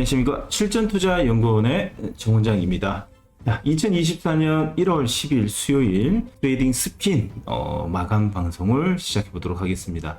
안녕하십니까. 실전투자연구원의 정원장입니다. 2024년 1월 10일 수요일 트레이딩 스핀 어, 마감 방송을 시작해 보도록 하겠습니다.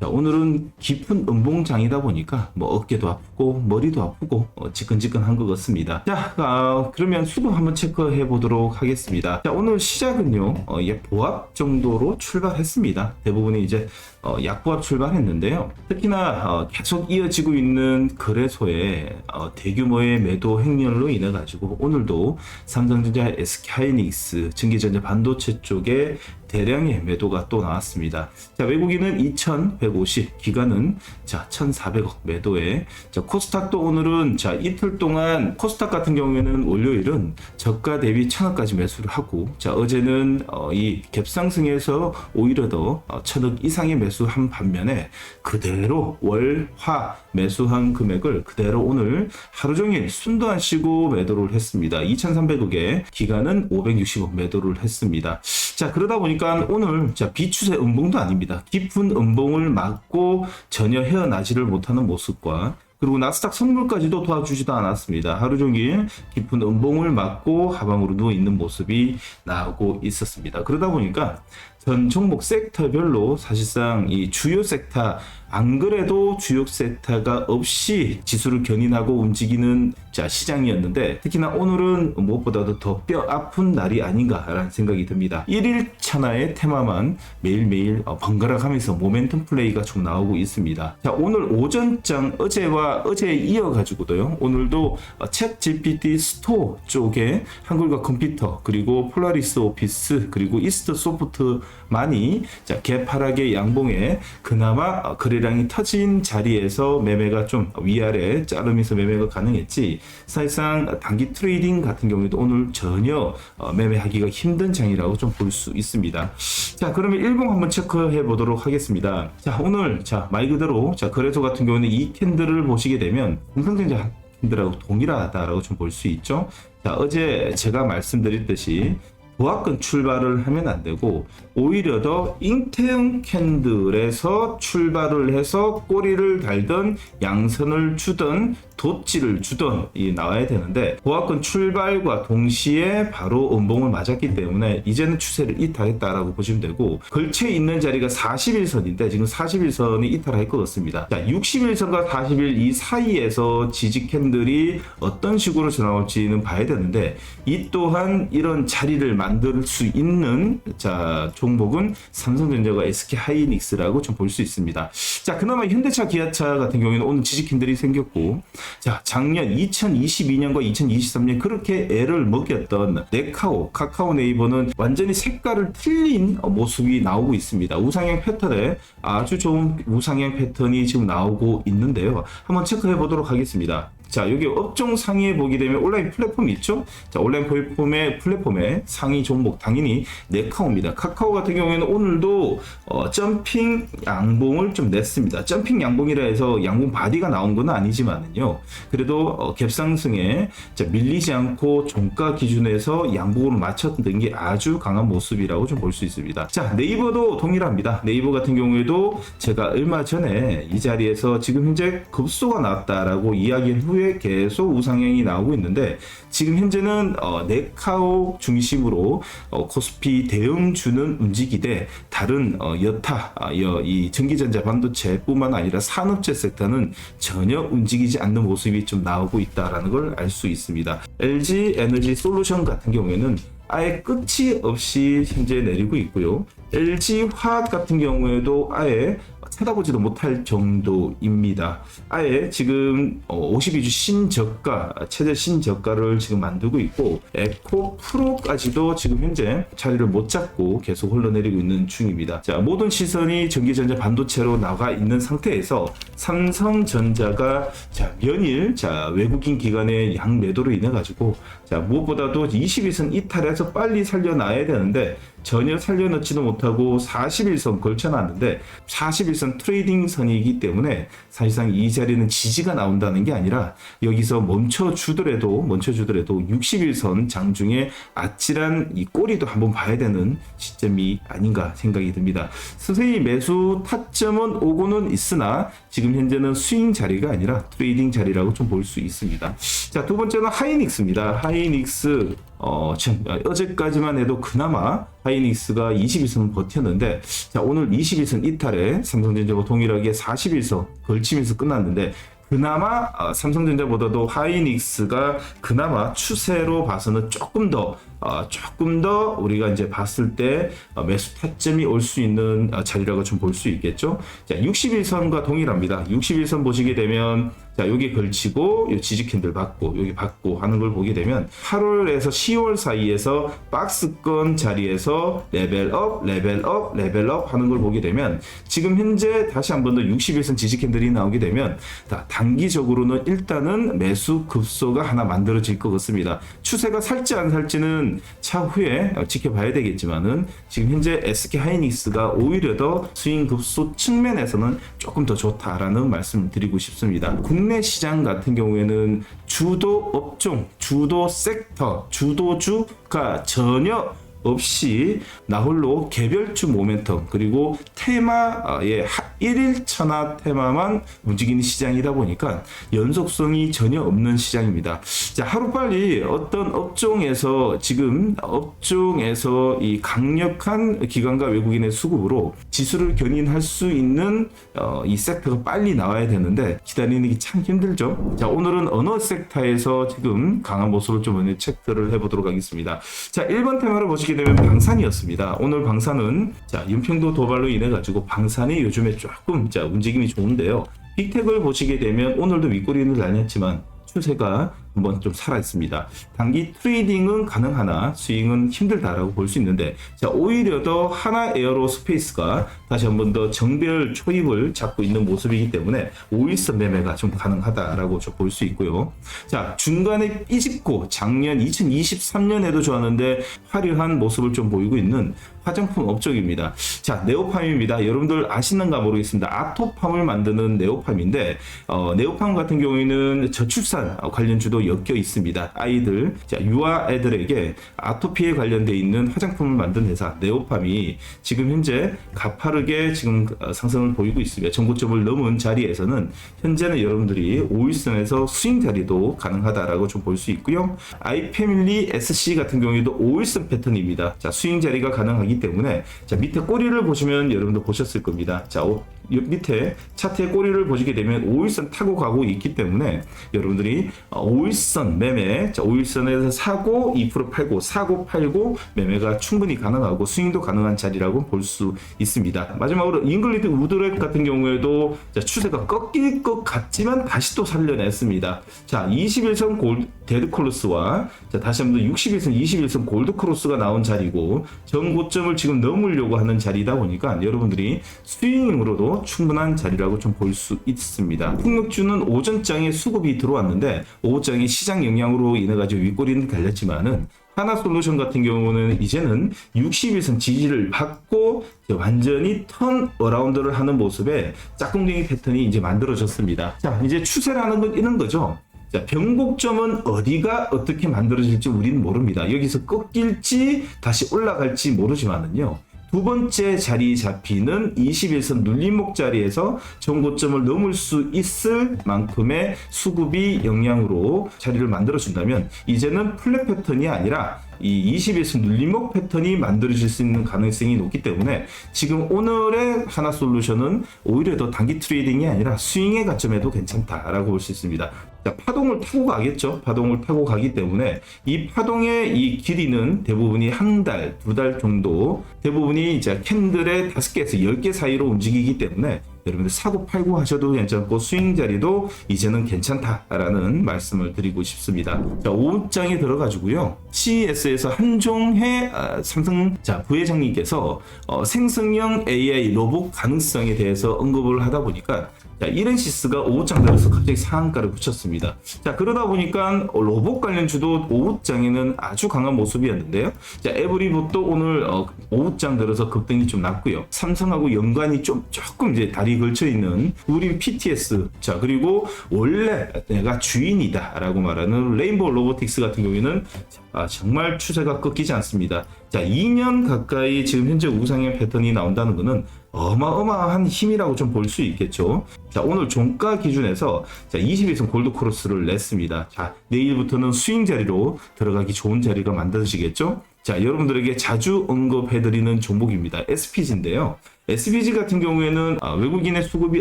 자, 오늘은 깊은 음봉장이다 보니까 뭐 어깨도 아프고 머리도 아프고 어, 지끈지끈한 것 같습니다. 자, 아, 그러면 수급 한번 체크해 보도록 하겠습니다. 자, 오늘 시작은요, 어, 예, 보합 정도로 출발했습니다. 대부분이 이제 어, 약보합 출발했는데요. 특히나 어, 계속 이어지고 있는 거래소의 어, 대규모의 매도 행렬로 인해 가지고 오늘도 삼성전자, SK하이닉스, 전기전자 반도체 쪽에 대량의 매도가 또 나왔습니다. 자, 외국인은 2,150, 기관은 자, 1,400억 매도에 자, 코스닥도 오늘은 자, 이틀 동안 코스닥 같은 경우에는 월요일은 저가 대비 1,000억까지 매수를 하고 자, 어제는 어, 이 갭상승에서 오히려 더 어, 1,000억 이상의 매수 한 반면에 그대로 월, 화 매수한 금액을 그대로 오늘 하루 종일 순도 안 쉬고 매도를 했습니다. 2,300억에 기간은 560억 매도를 했습니다. 자, 그러다 보니까 오늘 자, 비추세 음봉도 아닙니다. 깊은 음봉을 맞고 전혀 헤어나지를 못하는 모습과 그리고 나스닥 선물까지도 도와주지도 않았습니다. 하루 종일 깊은 음봉을 맞고 하방으로 누워 있는 모습이 나오고 있었습니다. 그러다 보니까 전 종목 섹터별로 사실상 이 주요 섹터 안 그래도 주요 섹터가 없이 지수를 견인하고 움직이는 자 시장이었는데 특히나 오늘은 무엇보다도 더 뼈 아픈 날이 아닌가라는 생각이 듭니다. 1일 차나의 테마만 매일매일 어, 번갈아 가면서 모멘텀 플레이가 좀 나오고 있습니다. 자 오늘 오전장 어제와 어제에 이어가지고도요. 오늘도 어, 챗 GPT 스토어 쪽에 한글과 컴퓨터 그리고 폴라리스 오피스 그리고 이스트 소프트 많이 자 개파락의 양봉에 그나마 어, 거래량이 터진 자리에서 매매가 좀 위아래 자르면서 매매가 가능했지 사실상 단기 트레이딩 같은 경우에도 오늘 전혀 어, 매매하기가 힘든 장이라고 좀 볼 수 있습니다. 자 그러면 일봉 한번 체크해 보도록 하겠습니다. 자 오늘 자 말 그대로 자 거래소 같은 경우는 이 캔들을 보시게 되면 공성전자 캔들하고 동일하다라고 좀 볼 수 있죠. 자 어제 제가 말씀드렸듯이 보합권 출발을 하면 안 되고 오히려 더 잉태형 캔들에서 출발을 해서 꼬리를 달던 양선을 주던 돛지를 주던 이 나와야 되는데 보합권 출발과 동시에 바로 음봉을 맞았기 때문에 이제는 추세를 이탈했다라고 보시면 되고 걸쳐 있는 자리가 41선인데 지금 41선이 이탈할 것 같습니다. 자, 61선과 41 이 사이에서 지지 캔들이 어떤 식으로 나올지는 봐야 되는데 이 또한 이런 자리를 만들 수 있는 자 종목은 삼성전자가 SK 하이닉스라고 좀 볼 수 있습니다. 자, 그나마 현대차, 기아차 같은 경우에는 오늘 지지 캔들이 생겼고 자, 작년 2022년과 2023년 그렇게 애를 먹였던 네카오, 카카오 네이버는 완전히 색깔을 틀린 모습이 나오고 있습니다. 우상향 패턴에 아주 좋은 우상향 패턴이 지금 나오고 있는데요. 한번 체크해 보도록 하겠습니다. 자, 여기 업종 상위에 보게 되면 온라인 플랫폼이 있죠? 자, 온라인 플랫폼의 플랫폼의 상위 종목 당연히 네카오입니다. 카카오 같은 경우에는 오늘도 어, 점핑 양봉을 좀 냈습니다. 점핑 양봉이라 해서 양봉 바디가 나온 건 아니지만은요. 그래도 어, 갭상승에 자, 밀리지 않고 종가 기준에서 양봉으로 맞췄던 게 아주 강한 모습이라고 좀 볼 수 있습니다. 자, 네이버도 동일합니다. 네이버 같은 경우에도 제가 얼마 전에 이 자리에서 지금 현재 급소가 나왔다라고 이야기한 후에 계속 우상향이 나오고 있는데 지금 현재는 어, 네카오 중심으로 어, 코스피 대응 주는 움직이되 다른 어, 여타 아, 여, 이 전기전자 반도체뿐만 아니라 산업재 섹터는 전혀 움직이지 않는 모습이 좀 나오고 있다라는 걸 알 수 있습니다. LG 에너지 솔루션 같은 경우에는 아예 끝이 없이 현재 내리고 있고요. LG 화학 같은 경우에도 아예 쳐다보지도 못할 정도입니다. 아예 지금 52주 신저가, 최대 신저가를 지금 만들고 있고, 에코 프로까지도 지금 현재 자리를 못 잡고 계속 흘러내리고 있는 중입니다. 자, 모든 시선이 전기전자 반도체로 나가 있는 상태에서 삼성전자가 자, 연일 자, 외국인 기관의 양 매도로 인해 가지고 자, 무엇보다도 22선 이탈해서 빨리 살려놔야 되는데 전혀 살려놓지도 못하고 41선 걸쳐놨는데 41선 트레이딩 선이기 때문에 사실상 이 자리는 지지가 나온다는 게 아니라 여기서 멈춰주더라도 멈춰주더라도 61선 장중에 아찔한 이 꼬리도 한번 봐야 되는 시점이 아닌가 생각이 듭니다. 선생님 매수 타점은 오고는 있으나 지금 현재는 스윙 자리가 아니라 트레이딩 자리라고 좀 볼 수 있습니다. 자, 두 번째는 하이닉스입니다. 하이닉스 어, 참, 어제까지만 해도 그나마 하이닉스가 21선 버텼는데, 자, 오늘 21선 이탈에 삼성전자와 동일하게 41선 걸치면서 끝났는데, 그나마 어, 삼성전자보다도 하이닉스가 그나마 추세로 봐서는 조금 더 어, 조금 더 우리가 이제 봤을 때 어, 매수 타점이 올 수 있는 어, 자리라고 좀 볼 수 있겠죠. 자, 61선과 동일합니다. 61선 보시게 되면 자, 여기 걸치고 요 지지 캔들 받고 여기 받고 하는 걸 보게 되면 8월에서 10월 사이에서 박스권 자리에서 레벨업, 레벨업, 레벨업 하는 걸 보게 되면 지금 현재 다시 한 번 더 61선 지지 캔들이 나오게 되면 자, 단기적으로는 일단은 매수 급소가 하나 만들어질 것 같습니다. 추세가 살지 안 살지는 차후에 지켜봐야 되겠지만은 지금 현재 SK 하이닉스가 오히려 더 스윙 급소 측면에서는 조금 더 좋다라는 말씀을 드리고 싶습니다. 시장 같은 경우에는 주도 업종, 주도 섹터, 주도주가 전혀 없이 나홀로 개별주 모멘텀 그리고 테마의 일일 천하 테마만 움직이는 시장이다 보니까 연속성이 전혀 없는 시장입니다. 자 하루빨리 어떤 업종에서 지금 업종에서 이 강력한 기관과 외국인의 수급으로 지수를 견인할 수 있는 어, 이 섹터가 빨리 나와야 되는데 기다리는 게 참 힘들죠. 자 오늘은 어느 섹터에서 지금 강한 모습을 좀 오늘 체크를 해보도록 하겠습니다. 자 1번 테마를 보시 게 되면 방산이었습니다. 오늘 방산은 자 윤평도 도발로 인해 가지고 방산이 요즘에 조금 자 움직임이 좋은데요. 빅텍을 보시게 되면 오늘도 윗꼬리는 날렸지만 추세가 한번 좀 살아 있습니다. 단기 트레이딩은 가능하나 스윙은 힘들다라고 볼 수 있는데 자 오히려 더 하나 에어로 스페이스가 다시 한번 더 정별 초입을 잡고 있는 모습이기 때문에 5일선 매매가 좀 가능하다라고 좀 볼 수 있고요. 자 중간에 삐집고 작년 2023년에도 좋았는데 화려한 모습을 좀 보이고 있는 화장품 업종입니다. 자, 네오팜입니다. 여러분들 아시는가 모르겠습니다. 아토팜을 만드는 네오팜인데, 어, 네오팜 같은 경우에는 저출산 관련 주도 엮여 있습니다. 아이들, 자, 유아 애들에게 아토피에 관련돼 있는 화장품을 만든 회사 네오팜이 지금 현재 가파르게 지금 어, 상승을 보이고 있습니다. 전고점을 넘은 자리에서는 현재는 여러분들이 5일선에서 스윙 자리도 가능하다라고 좀 볼 수 있고요. 아이패밀리 SC 같은 경우에도 5일선 패턴입니다. 자, 스윙 자리가 가능하기 때문에 자, 밑에 꼬리를 보시면 여러분도 보셨을 겁니다. 자, 오- 요 밑에 차트의 꼬리를 보시게 되면 5일선 타고 가고 있기 때문에 여러분들이 어, 5일선 매매, 자, 5일선에서 사고 2% 팔고 사고 팔고 매매가 충분히 가능하고 스윙도 가능한 자리라고 볼 수 있습니다. 마지막으로 잉글리드 우드렉 같은 경우에도 자, 추세가 꺾일 것 같지만 다시 또 살려냈습니다. 자, 21선 골 데드콜로스와 자, 다시 한번 61선, 21선 골드크로스가 나온 자리고 전고점을 지금 넘으려고 하는 자리다 보니까 여러분들이 스윙으로도 충분한 자리라고 좀 볼 수 있습니다. 풍력주는 오전장에 수급이 들어왔는데 오후장에 시장 영향으로 인해 가지고 윗꼬리는 달렸지만은 하나 솔루션 같은 경우는 이제는 61선 지지를 받고 완전히 턴 어라운드를 하는 모습에 짝꿍댕이 패턴이 이제 만들어졌습니다. 자, 이제 추세라는 건 이런 거죠. 자, 변곡점은 어디가 어떻게 만들어질지 우리는 모릅니다. 여기서 꺾일지 다시 올라갈지 모르지만은요. 두 번째 자리 잡히는 21선 눌림목 자리에서 전고점을 넘을 수 있을 만큼의 수급이 영향으로 자리를 만들어 준다면 이제는 플랫 패턴이 아니라 이 21선 눌림목 패턴이 만들어질 수 있는 가능성이 높기 때문에 지금 오늘의 하나 솔루션은 오히려 더 단기 트레이딩이 아니라 스윙의 가점에도 괜찮다라고 볼 수 있습니다. 자, 파동을 타고 가겠죠. 파동을 타고 가기 때문에 이 파동의 이 길이는 대부분이 한 달, 두 달 정도 대부분이 이제 캔들의 다섯 개에서 열 개 사이로 움직이기 때문에 여러분들 사고 팔고 하셔도 괜찮고 스윙 자리도 이제는 괜찮다라는 말씀을 드리고 싶습니다. 자, 5장에 들어가지고요. CES에서 한종혜 아, 삼성 자 부회장님께서 어, 생성형 AI 로봇 가능성에 대해서 언급을 하다 보니까 자, 이렌시스가 5장 들어서 갑자기 상한가를 붙였습니다. 자, 그러다 보니까 로봇 관련주도 5장에는 아주 강한 모습이었는데요. 자, 에브리봇도 오늘 어, 5장 들어서 급등이 좀 났고요. 삼성하고 연관이 좀 조금 이제 다리 걸쳐 있는 우린 PTS. 자, 그리고 원래 내가 주인이다라고 말하는 레인보우 로보틱스 같은 경우에는 아, 정말 추세가 꺾이지 않습니다. 자, 2년 가까이 지금 현재 우상향 패턴이 나온다는 것은 어마어마한 힘이라고 좀 볼 수 있겠죠. 자, 오늘 종가 기준에서 자, 22선 골드 크로스를 냈습니다. 자, 내일부터는 스윙 자리로 들어가기 좋은 자리가 만들어지겠죠. 자, 여러분들에게 자주 언급해드리는 종목입니다. SPG인데요. SPG 같은 경우에는 아, 외국인의 수급이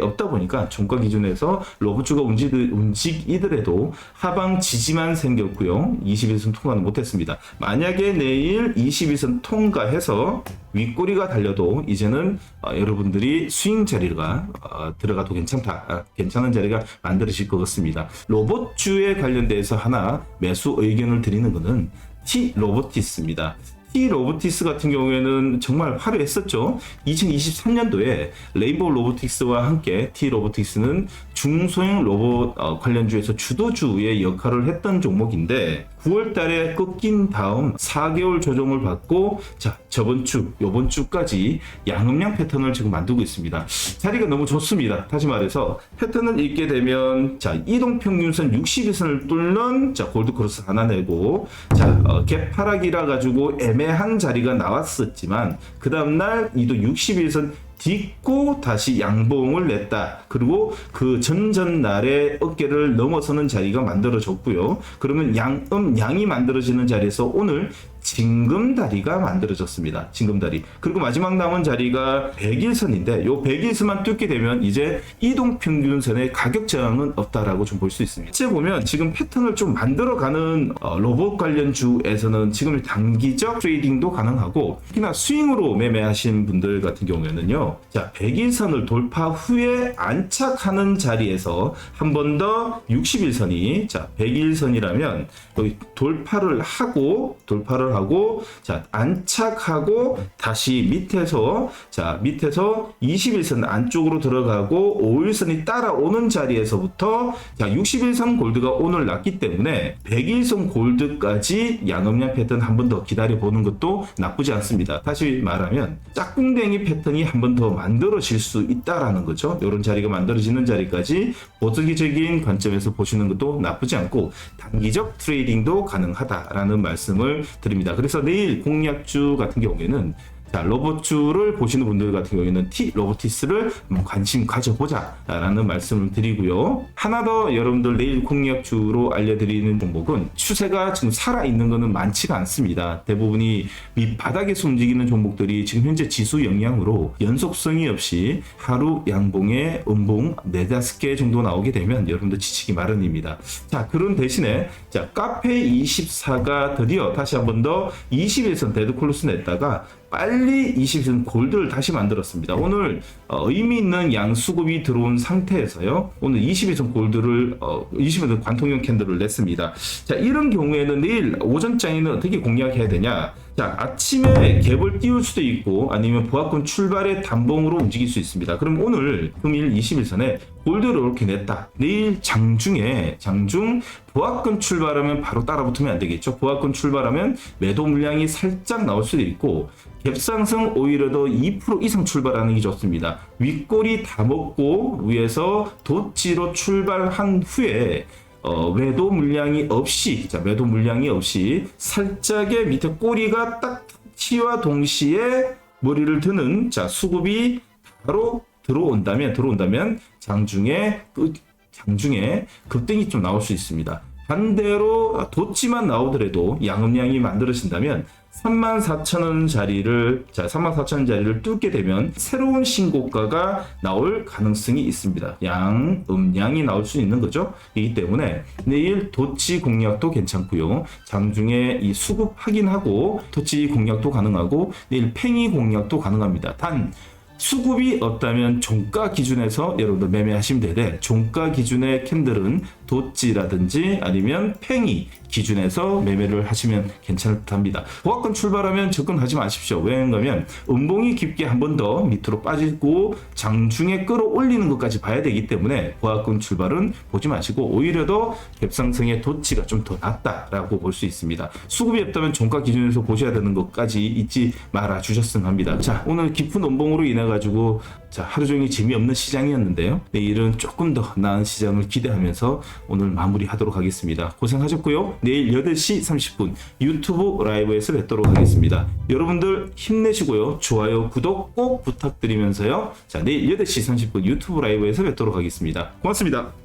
없다 보니까 종가 기준에서 로봇주가 움직이- 움직이더라도 하방 지지만 생겼고요. 21선 통과는 못했습니다. 만약에 내일 22선 통과해서 윗꼬리가 달려도 이제는 어, 여러분들이 스윙 자리가 어, 들어가도 괜찮다. 아, 괜찮은 자리가 만들어질 것 같습니다. 로봇주에 관련돼서 하나 매수 의견을 드리는 것은 T 로보티스입니다. T 로보티스 같은 경우에는 정말 화려했었죠. 2023년도에 레이보 로보틱스와 함께 T 로보틱스는 중소형 로봇 어, 관련주에서 주도주의 역할을 했던 종목인데 9월 달에 꺾인 다음 4개월 조정을 받고 자 저번 주 요번 주까지 양음량 패턴을 지금 만들고 있습니다. 자리가 너무 좋습니다. 다시 말해서 패턴을 읽게 되면 자 이동평균선 60일선을 뚫는 자 골드크로스 하나 내고 자 어, 개파락이라 가지고 애매한 자리가 나왔었지만 그 다음날 이도 60일선 딛고 다시 양봉을 냈다. 그리고 그 전전날의 어깨를 넘어서는 자리가 만들어졌고요. 그러면 양음 양이 만들어지는 자리에서 오늘 징금다리가 만들어졌습니다. 징금다리. 그리고 마지막 남은 자리가 100일선인데 요 100일선만 뚫게 되면 이제 이동 평균선의 가격 저항은 없다라고 좀 볼 수 있습니다. 실제 보면 지금 패턴을 좀 만들어가는 어, 로봇 관련 주에서는 지금 단기적 트레이딩도 가능하고 특히나 스윙으로 매매하신 분들 같은 경우에는요. 자 100일선을 돌파 후에 안착하는 자리에서 한 번 더 60일선이 자 100일선이라면 여기 돌파를 하고 돌파를 하고 자 안착하고 다시 밑에서 자 밑에서 21선 안쪽으로 들어가고 5일선이 따라오는 자리에서부터 자 61선 골드가 오늘 났기 때문에 100일선 골드까지 양음량 패턴 한 번 더 기다려 보는 것도 나쁘지 않습니다. 다시 말하면 짝꿍댕이 패턴이 한 번 더 만들어질 수 있다라는 거죠. 이런 자리가 만들어지는 자리까지 보수기적인 관점에서 보시는 것도 나쁘지 않고 단기적 트레이딩도 가능하다라는 말씀을 드립니다. 그래서 내일 공략주 같은 경우에는 자, 로봇주를 보시는 분들 같은 경우에는 T 로보티스를 관심 가져보자라는 말씀을 드리고요. 하나 더 여러분들 내일 공략주로 알려드리는 종목은 추세가 지금 살아있는 것은 많지가 않습니다. 대부분이 밑바닥에서 움직이는 종목들이 지금 현재 지수 영향으로 연속성이 없이 하루 양봉에 음봉 네다섯 개 정도 나오게 되면 여러분들 지치기 마련입니다. 자, 그런 대신에 자, 카페 24가 드디어 다시 한 번 더 20일선 데드콜로스 냈다가 빨리 20선 골드를 다시 만들었습니다. 오늘 어, 의미 있는 양 수급이 들어온 상태에서요. 오늘 21선 골드를 어, 20선 관통형 캔들을 냈습니다. 자, 이런 경우에는 내일 오전장에는 어떻게 공략해야 되냐? 자, 아침에 갭을 띄울 수도 있고 아니면 보합권 출발의 단봉으로 움직일 수 있습니다. 그럼 오늘 금일 21선에 골드를 이렇게 냈다. 내일 장중에 장중 보합권 출발하면 바로 따라붙으면 안 되겠죠. 보합권 출발하면 매도 물량이 살짝 나올 수도 있고 갭상승 오히려 더 2% 이상 출발하는 게 좋습니다. 윗꼬리 다 먹고 위에서 도치로 출발한 후에 어, 매도 물량이 없이, 자, 매도 물량이 없이 살짝의 밑에 꼬리가 딱 치와 동시에 머리를 드는, 자, 수급이 바로 들어온다면, 들어온다면 장중에, 그, 장중에 급등이 좀 나올 수 있습니다. 반대로 도치만 나오더라도 양음량이 만들어진다면 34,000원 자리를 자 34,000원 자리를 뚫게 되면 새로운 신고가가 나올 가능성이 있습니다. 양 음량이 나올 수 있는 거죠. 이기 때문에 내일 도치 공략도 괜찮고요. 장중에 이 수급 확인하고 도치 공략도 가능하고 내일 팽이 공략도 가능합니다. 단 수급이 없다면 종가 기준에서 여러분들 매매하시면 되되 종가 기준의 캔들은 도찌라든지 아니면 팽이 기준에서 매매를 하시면 괜찮을 듯합니다. 보합권 출발하면 접근하지 마십시오. 왜냐하면 음봉이 깊게 한 번 더 밑으로 빠지고 장중에 끌어올리는 것까지 봐야 되기 때문에 보합권 출발은 보지 마시고 오히려 더 갭상승의 도치가 좀 더 낫다라고 볼 수 있습니다. 수급이 없다면 종가 기준에서 보셔야 되는 것까지 잊지 말아 주셨으면 합니다. 자 오늘 깊은 음봉으로 인해 가지고 자 하루 종일 재미없는 시장이었는데요. 내일은 조금 더 나은 시장을 기대하면서 오늘 마무리하도록 하겠습니다. 고생하셨고요. 내일 8시 30분 유튜브 라이브에서 뵙도록 하겠습니다. 여러분들 힘내시고요. 좋아요, 구독 꼭 부탁드리면서요. 자 내일 8시 30분 유튜브 라이브에서 뵙도록 하겠습니다. 고맙습니다.